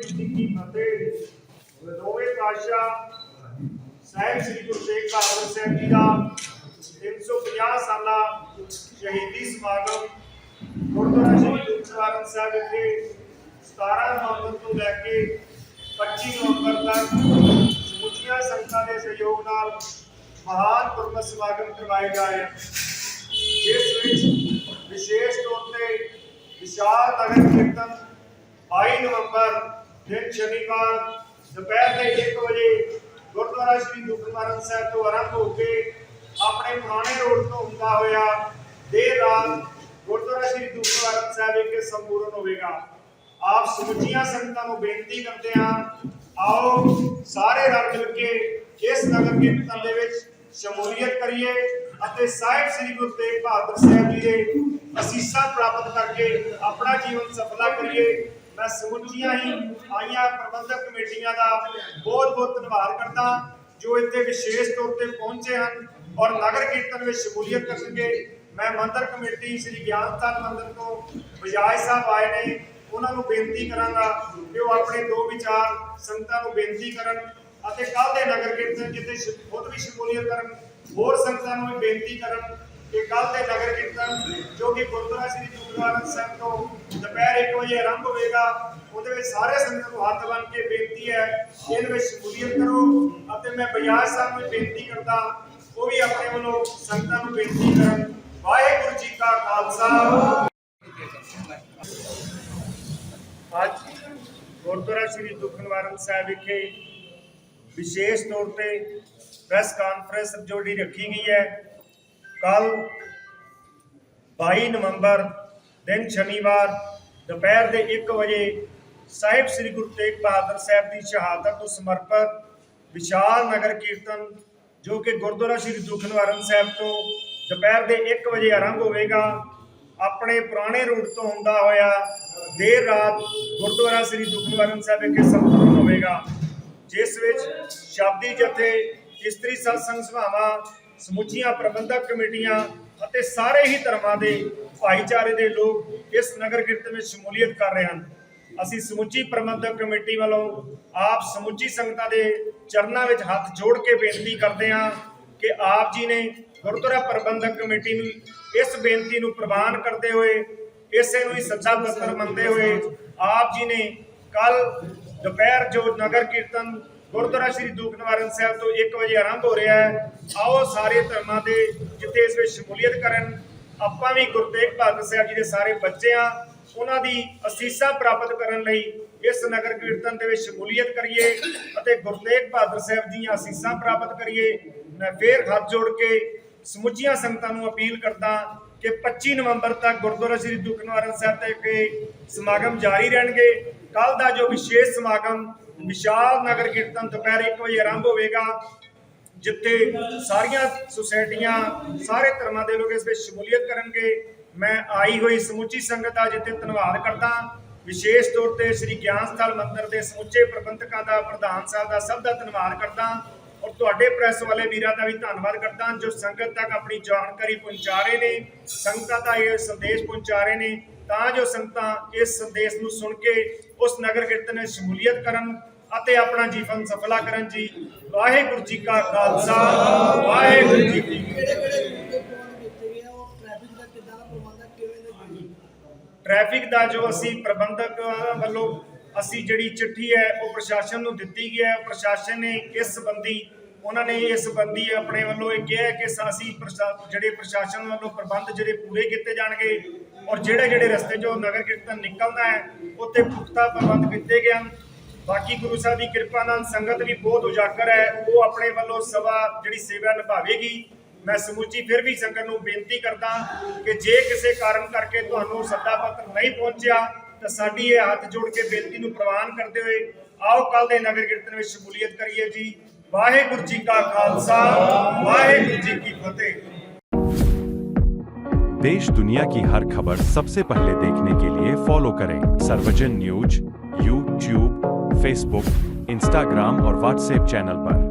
ਵਾਹਿਗੁਰੂ ਜੀ ਕੀ ਫਤਿਹ ਦੋਵੇਂ ਪਾਤਸ਼ਾਹ ਸਾਹਿਬ ਸ੍ਰੀ ਗੁਰੂ ਤੇਗ ਬਹਾਦਰ ਸਾਹਿਬ ਜੀ ਦਾ 350 ਸਾਲਾ ਸ਼ਹੀਦੀ ਸਮਾਗਮ ਗੁਰਦੁਆਰਾ ਸ੍ਰੀ ਗੁਰਦੁਆਰਾ ਸਾਹਿਬ ਵਿਖੇ 17 ਨਵੰਬਰ ਤੋਂ ਲੈ ਕੇ 25 ਨਵੰਬਰ ਤੱਕ ਸਮੁੱਚੀਆਂ ਸੰਗਤਾਂ ਦੇ ਸਹਿਯੋਗ ਨਾਲ ਮਹਾਨ ਗੁਰਮਤਿ ਸਮਾਗਮ ਕਰਵਾਏ ਜਾ ਰਹੇ ਹਨ ਜਿਸ ਵਿੱਚ ਵਿਸ਼ੇਸ਼ ਤੌਰ ਤੇ ਵਿਸ਼ਾਲ ਨਗਰ ਕੀਰਤਨ 22 ਨਵੰਬਰ ਦਿਨ ਸ਼ਨੀਵਾਰ ਦੁਪਹਿਰ ਦੇ 1 ਵਜੇ ਗੁਰਦੁਆਰਾ ਸ੍ਰੀ ਦੁਖਨਿਵਾਰਨ ਸਾਹਿਬ ਤੋਂ ਆਰੰਭ ਹੋ ਕੇ ਆਪਣੇ ਪੁਰਾਣੇ ਰੋਡ ਤੋਂ ਹੁੰਦਾ ਹੋਇਆ ਦੇਰ ਰਾਤ ਗੁਰਦੁਆਰਾ ਸ੍ਰੀ ਦੁਖਨਿਵਾਰਨ ਸਾਹਿਬ ਵਿਖੇ ਸੰਪੂਰਨ ਹੋਵੇਗਾ। ਆਪ ਸਮੁੱਚੀਆਂ ਸੰਗਤਾਂ ਨੂੰ ਬੇਨਤੀ ਕਰਦੇ ਹਾਂ, ਆਓ ਸਾਰੇ ਰਲ ਮਿਲ ਕੇ ਇਸ ਨਗਰ ਕੀਰਤਨ ਦੇ ਵਿੱਚ ਸ਼ਮੂਲੀਅਤ ਕਰੀਏ ਅਤੇ ਸਾਹਿਬ ਸ੍ਰੀ ਗੁਰੂ ਤੇਗ ਬਹਾਦਰ ਸਾਹਿਬ ਜੀ ਦੇ ਅਸੀਸਾਂ ਪ੍ਰਾਪਤ ਕਰਕੇ ਆਪਣਾ ਜੀਵਨ ਸਫਲਾ ਕਰੀਏ। ਮੈਂ ਸਮੁੱਚੀਆਂ ਹੀ ਆਈਆਂ ਪ੍ਰਬੰਧਕ ਕਮੇਟੀਆਂ ਦਾ ਬਹੁਤ ਬਹੁਤ ਧੰਨਵਾਦ ਕਰਦਾ, ਜੋ ਇੱਥੇ ਵਿਸ਼ੇਸ਼ ਤੌਰ ਤੇ ਪਹੁੰਚੇ ਹਨ ਔਰ ਨਗਰ ਕੀਰਤਨ ਵਿੱਚ ਸ਼ਮੂਲੀਅਤ ਕਰਨਗੇ। ਮੈਂ ਮੰਦਰ ਕਮੇਟੀ ਸ੍ਰੀ ਗਿਆਨਸਥਾਨ ਮੰਦਰ ਤੋਂ ਬਜਾਜ ਸਾਹਿਬ ਆਏ ਨੇ, ਉਹਨਾਂ ਨੂੰ ਬੇਨਤੀ ਕਰਾਂਗਾ ਕਿ ਉਹ ਆਪਣੇ ਦੋ ਵਿਚਾਰ ਸੰਗਤਾਂ ਨੂੰ ਬੇਨਤੀ ਕਰਨ ਅਤੇ ਕੱਲ ਦੇ ਨਗਰ ਕੀਰਤਨ ਜਿੱਥੇ ਖੁਦ ਵੀ ਸ਼ਮੂਲੀਅਤ ਕਰਨ, ਹੋਰ ਸੰਗਤਾਂ ਨੂੰ ਵੀ ਬੇਨਤੀ ਕਰਨ ਕਿ ਕੱਲ ਦੇ ਨਗਰ ਕੀਰਤਨ ਜੋ ਕਿ ਗੁਰਦੁਆਰਾ ਸ੍ਰੀ ਦੁਖਨਿਵਾਰਨ ਸਾਹਿਬ ਤੋਂ ਦੁਪਹਿਰ 1 ਵਜੇ ਆਰੰਭ ਹੋਵੇਗਾ, ਉਹਦੇ ਵਿੱਚ ਸਾਰੇ ਸੰਗਤਾਂ ਨੂੰ ਹੱਥ ਬੰਨ੍ਹ ਕੇ ਬੇਨਤੀ ਹੈ, ਇਹਦੇ ਵਿੱਚ ਸ਼ਮੂਲੀਅਤ ਕਰੋ ਅਤੇ ਮੈਂ ਬਜਾਜ ਸਾਹਿਬ ਨੂੰ ਬੇਨਤੀ ਕਰਦਾ, ਉਹ ਵੀ ਆਪਣੇ ਵੱਲੋਂ ਸੰਗਤਾਂ ਨੂੰ ਬੇਨਤੀ ਕਰਨ। ਵਾਹਿਗੁਰੂ ਜੀ ਕਾ ਖਾਲਸਾ। ਅੱਜ ਗੁਰਦੁਆਰਾ ਸ੍ਰੀ ਦੁਖਨਿਵਾਰਨ ਸਾਹਿਬ ਵਿਖੇ ਵਿਸ਼ੇਸ਼ ਤੌਰ ਤੇ ਪ੍ਰੈਸ ਕਾਨਫਰੰਸ ਜਿਹੜੀ ਰੱਖੀ ਗਈ ਹੈ। ਕੱਲ 22 ਨਵੰਬਰ ਦਿਨ ਸ਼ਨੀਵਾਰ ਦੁਪਹਿਰ ਦੇ 1 ਵਜੇ ਸਾਹਿਬ ਸ੍ਰੀ ਗੁਰੂ ਤੇਗ ਬਹਾਦਰ ਸਾਹਿਬ ਦੀ ਸ਼ਹਾਦਤ ਨੂੰ ਸਮਰਪਿਤ ਵਿਸ਼ਾਲ ਨਗਰ ਕੀਰਤਨ ਜੋ ਕਿ ਗੁਰਦੁਆਰਾ ਸ੍ਰੀ ਦੁਖਨਿਵਾਰਨ ਸਾਹਿਬ ਤੋਂ ਦੁਪਹਿਰ ਦੇ 1 ਵਜੇ ਆਰੰਭ ਹੋਵੇਗਾ, ਆਪਣੇ ਪੁਰਾਣੇ ਰੂਟ ਤੋਂ ਹੁੰਦਾ ਹੋਇਆ ਦੇਰ ਰਾਤ ਗੁਰਦੁਆਰਾ ਸ੍ਰੀ ਦੁਖਨਿਵਾਰਨ ਸਾਹਿਬ ਵਿਖੇ ਸੰਪੂਰਨ ਹੋਵੇਗਾ, ਜਿਸ ਵਿੱਚ ਸ਼ਬਦੀ ਜਥੇ, ਇਸਤਰੀ ਸਤਸੰਗ ਸਭਾਵਾਂ ਸਮੁੱਚੀਆਂ ਪ੍ਰਬੰਧਕ ਕਮੇਟੀਆਂ ਅਤੇ ਸਾਰੇ ਹੀ ਧਰਮਾਂ ਦੇ ਭਾਈਚਾਰੇ ਦੇ ਲੋਕ ਇਸ ਨਗਰ ਕੀਰਤਨ ਵਿੱਚ ਸ਼ਮੂਲੀਅਤ ਕਰ ਰਹੇ ਹਨ। ਅਸੀਂ ਸਮੁੱਚੀ ਪ੍ਰਬੰਧਕ ਕਮੇਟੀ ਵੱਲੋਂ ਆਪ ਸਮੁੱਚੀ ਸੰਗਤਾਂ ਦੇ ਚਰਨਾਂ ਵਿੱਚ ਹੱਥ ਜੋੜ ਕੇ ਬੇਨਤੀ ਕਰਦੇ ਹਾਂ ਕਿ ਆਪ ਜੀ ਨੇ ਗੁਰਦੁਆਰਾ ਪ੍ਰਬੰਧਕ ਕਮੇਟੀ ਨੂੰ ਇਸ ਬੇਨਤੀ ਨੂੰ ਪ੍ਰਵਾਨ ਕਰਦੇ ਹੋਏ, ਇਸੇ ਨੂੰ ਹੀ ਸੱਚਾ ਪੱਤਰ ਮੰਨਦੇ ਹੋਏ ਆਪ ਜੀ ਨੇ ਕੱਲ ਦੁਪਹਿਰ ਜੋ ਨਗਰ ਕੀਰਤਨ ਗੁਰਦੁਆਰਾ ਸ੍ਰੀ ਦੂਖਨਿਵਾਰਨ ਸਾਹਿਬ ਤੋਂ 1 ਵਜੇ ਆਰੰਭ ਹੋ ਰਿਹਾ ਹੈ। ਆਓ ਸਾਰੇ ਧਰਮਾਂ ਦੇ ਜਿੱਥੇ ਇਸ ਵਿੱਚ ਸ਼ਮੂਲੀਅਤ ਕਰਨ, ਆਪਾਂ ਵੀ ਗੁਰੂ ਤੇਗ ਬਹਾਦਰ ਸਾਹਿਬ ਜੀ ਦੇ ਸਾਰੇ ਬੱਚੇ ਆ ਉਹਨਾਂ ਦੀ ਅਸੀਸਾਂ ਪ੍ਰਾਪਤ ਕਰਨ ਲਈ ਇਸ ਨਗਰ ਕੀਰਤਨ ਦੇ ਵਿੱਚ ਸ਼ਮੂਲੀਅਤ ਕਰੀਏ ਅਤੇ ਗੁਰੂ ਤੇਗ ਬਹਾਦਰ ਸਾਹਿਬ ਦੀਆਂ ਅਸੀਸਾਂ ਪ੍ਰਾਪਤ ਕਰੀਏ। ਮੈਂ ਫੇਰ ਹੱਥ ਜੋੜ ਕੇ ਸਮੁੱਚੀਆਂ ਸੰਗਤਾਂ ਨੂੰ ਅਪੀਲ ਕਰਦਾ ਕਿ 25 ਨਵੰਬਰ ਤੱਕ ਗੁਰਦੁਆਰਾ ਸ੍ਰੀ ਦੁਖਨਿਵਾਰਨ ਸਾਹਿਬ ਤੇ ਕੇ ਸਮਾਗਮ ਜਾਰੀ ਰਹਿਣਗੇ। ਕੱਲ ਦਾ ਜੋ ਵਿਸ਼ੇਸ਼ ਸਮਾਗਮ ਵਿਸ਼ਾਲ ਨਗਰ ਕੀਰਤਨ ਦੁਪਹਿਰ 1 ਵਜੇ ਆਰੰਭ ਹੋਵੇਗਾ, ਜਿੱਥੇ ਸਾਰੀਆਂ ਸੁਸਾਇਟੀਆਂ, ਸਾਰੇ ਧਰਮਾਂ ਦੇ ਲੋਕ ਇਸ ਵਿੱਚ ਸ਼ਮੂਲੀਅਤ ਕਰਨਗੇ। ਮੈਂ ਆਈ ਹੋਈ ਸਮੁੱਚੀ ਸੰਗਤ ਦਾ ਜਿੱਥੇ ਧੰਨਵਾਦ ਕਰਦਾ, ਵਿਸ਼ੇਸ਼ ਤੌਰ ਤੇ ਸ੍ਰੀ ਗਿਆਨ ਸਥਲ ਮੰਦਰ ਦੇ ਸਮੁੱਚੇ ਪ੍ਰਬੰਧਕਾਂ ਦਾ, ਪ੍ਰਧਾਨ ਸਾਹਿਬ ਦਾ ਸਭ ਦਾ ਧੰਨਵਾਦ ਕਰਦਾ ਔਰ ਤੁਹਾਡੇ ਪ੍ਰੈਸ ਵਾਲੇ ਵੀਰਾਂ ਦਾ ਵੀ ਧੰਨਵਾਦ ਕਰਦਾ, ਜੋ ਸੰਗਤ ਤੱਕ ਆਪਣੀ ਜਾਣਕਾਰੀ ਪਹੁੰਚਾ ਰਹੇ ਨੇ, ਸੰਗਤਾਂ ਦਾ ਇਹ ਸੰਦੇਸ਼ ਪਹੁੰਚਾ ਰਹੇ ਨੇ। ਤਾਂ ਜੋ ਸੰਗਤਾਂ ਇਸ ਸੰਦੇਸ਼ ਨੂੰ ਸੁਣ ਕੇ ਉਸ ਨਗਰ ਕੀਰਤਨ ਵਿੱਚ ਸ਼ਮੂਲੀਅਤ ਕਰਨ ਅਤੇ ਆਪਣਾ ਜੀਵਨ ਸਫਲਾ ਕਰਨ ਜੀ। ਵਾਹਿਗੁਰੂ ਜੀ ਕਾ ਖਾਲਸਾ ਵਾਹਿਗੁਰੂ ਜੀ ਕੀ ਟ੍ਰੈਫਿਕ ਦਾ ਜੋ ਅਸੀਂ ਪ੍ਰਬੰਧਕ ਵੱਲੋਂ ਅਸੀਂ ਜਿਹੜੀ ਚਿੱਠੀ ਹੈ ਉਹ ਪ੍ਰਸ਼ਾਸਨ ਨੂੰ ਦਿੱਤੀ ਗਈ ਹੈ। ਪ੍ਰਸ਼ਾਸਨ ਨੇ ਇਸ ਸੰਬੰਧੀ ਉਹਨਾਂ ਨੇ ਇਸ ਸੰਬੰਧੀ ਆਪਣੇ ਵੱਲੋਂ ਇਹ ਕਿਹਾ ਕਿ ਅਸੀਂ ਪ੍ਰਸ਼ਾ- ਜਿਹੜੇ ਪ੍ਰਸ਼ਾਸਨ ਵੱਲੋਂ ਪ੍ਰਬੰਧ ਜਿਹੜੇ ਪੂਰੇ ਕੀਤੇ ਜਾਣਗੇ ਔਰ ਜਿਹੜੇ ਜਿਹੜੇ ਰਸਤੇ 'ਚੋਂ ਨਗਰ ਕੀਰਤਨ ਨਿਕਲਦਾ ਹੈ, ਉੱਥੇ ਪੁਖਤਾ ਪ੍ਰਬੰਧ ਕੀਤੇ ਗਏ ਹਨ। ਬਾਕੀ ਗੁਰੂ ਸਾਹਿਬ ਦੀ ਕਿਰਪਾ ਨਾਲ ਸੰਗਤ ਵੀ ਬਹੁਤ ਉਜਾਗਰ ਹੈ। ਉਹ ਆਪਣੇ ਵੱਲੋਂ ਸਵਾ ਜਿਹੜੀ ਸੇਵਾ ਨਿਭਾਵੇਗੀ। ਮੈਂ ਸਮੁੱਚੀ ਫਿਰ ਵੀ ਸੰਗਤ ਨੂੰ ਬੇਨਤੀ ਕਰਦਾ ਕਿ ਜੇ ਕਿਸੇ ਕਾਰਨ ਕਰਕੇ ਤੁਹਾਨੂੰ ਸੱਦਾ ਪੱਤਰ ਨਹੀਂ ਪਹੁੰਚਿਆ, ਤਾਂ ਸਾਡੀ ਇਹ ਹੱਥ ਜੋੜ ਕੇ ਬੇਨਤੀ ਨੂੰ ਪ੍ਰਵਾਨ ਕਰਦੇ ਹੋਏ ਆਓ ਕੱਲ ਦੇ ਨਗਰ ਕੀਰਤਨ ਵਿੱਚ ਸ਼ਮੂਲੀਅਤ ਕਰੀਏ ਜੀ। ਵਾਹਿਗੁਰੂ ਜੀ ਕਾ ਖਾਲਸਾ ਵਾਹਿਗੁਰੂ ਜੀ ਕੀ ਫਤਿਹ देश दुनिया की हर खबर सबसे पहले देखने के लिए फॉलो करें Sarvajan news YouTube Facebook Instagram और व्हाट्सएप चैनल पर।